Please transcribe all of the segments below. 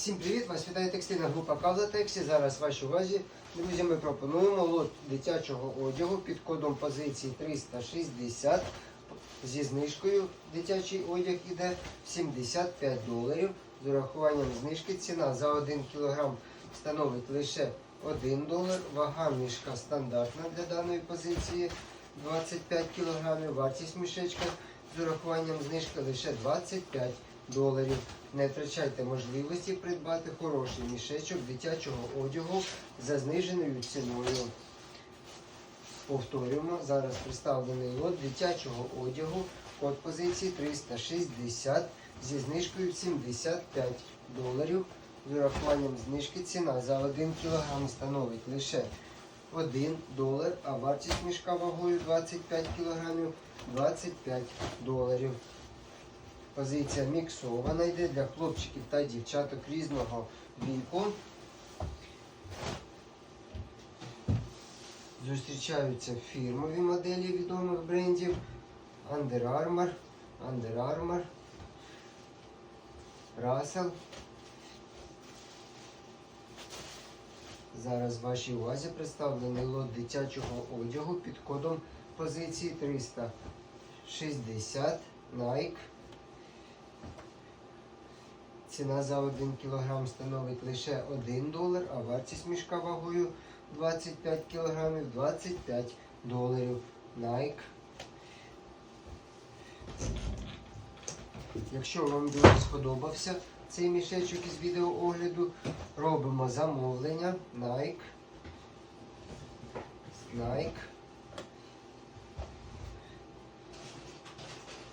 Всім привіт! Вас вітає текстильна група Кавлатексі. Зараз в вашій увазі, друзі, ми пропонуємо лот дитячого одягу під кодом позиції 360 зі знижкою. Дитячий одяг іде 75 доларів. З урахуванням знижки ціна за 1 кг становить лише 1 долар. Вага мішка стандартна для даної позиції 25 кг. Вартість мішечка з урахуванням знижки лише 25 доларів. Не втрачайте можливості придбати хороший мішечок дитячого одягу за зниженою ціною. Повторюємо, зараз представлений лот дитячого одягу код позиції 360 зі знижкою 75 доларів. З урахуванням знижки ціна за 1 кг становить лише 1 долар, а вартість мішка вагою 25 кг 25 доларів. Позиція міксована йде для хлопчиків та дівчаток різного віку. Зустрічаються фірмові моделі відомих брендів Under Armour, Under Armour, Russell. Зараз в вашій увазі представлений лот дитячого одягу під кодом позиції 360 Nike. Ціна за 1 кг становить лише 1 долар, а вартість мішка вагою 25 кг 25 доларів. Nike. Якщо вам дуже сподобався цей мішечок із відеоогляду, робимо замовлення Nike. Nike.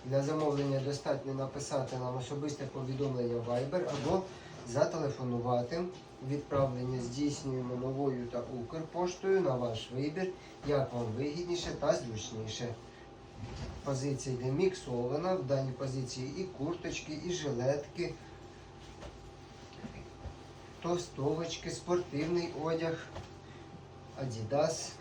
Для замовлення достатньо написати нам особисте повідомлення Viber або зателефонувати. Відправлення здійснюємо новою та Укрпоштою на ваш вибір, як вам вигідніше та зручніше. Позиція йде міксована. В даній позиції і курточки, і жилетки, товстовочки, спортивний одяг, Adidas.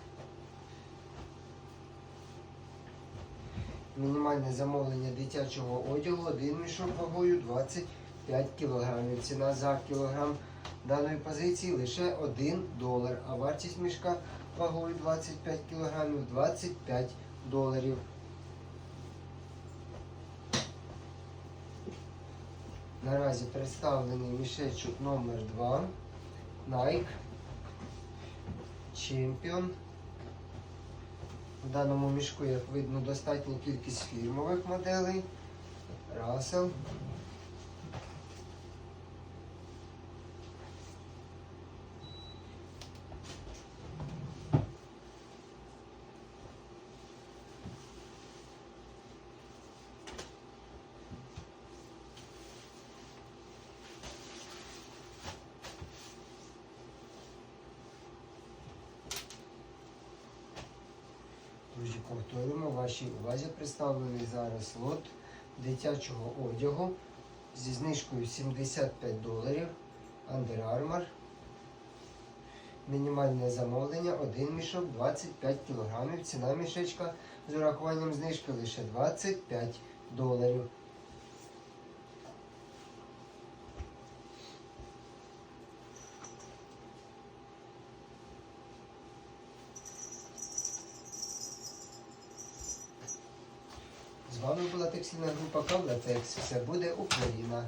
Мінімальне замовлення дитячого одягу, один мішок вагою 25 кг. Ціна за кілограм даної позиції лише 1 долар, а вартість мішка вагою 25 кг 25 доларів. Наразі представлений мішечок номер 2 Nike Champion. В даному мішку, як видно, достатня кількість фірмових моделей. Russell. Друзі, повторюємо, вашій увазі представлений зараз лот дитячого одягу зі знижкою 75 доларів Under Armour. Мінімальне замовлення, один мішок 25 кг. Ціна мішечка з урахуванням знижки лише 25 доларів. З вами була текстильна група Кавлатекс. Все буде Україна.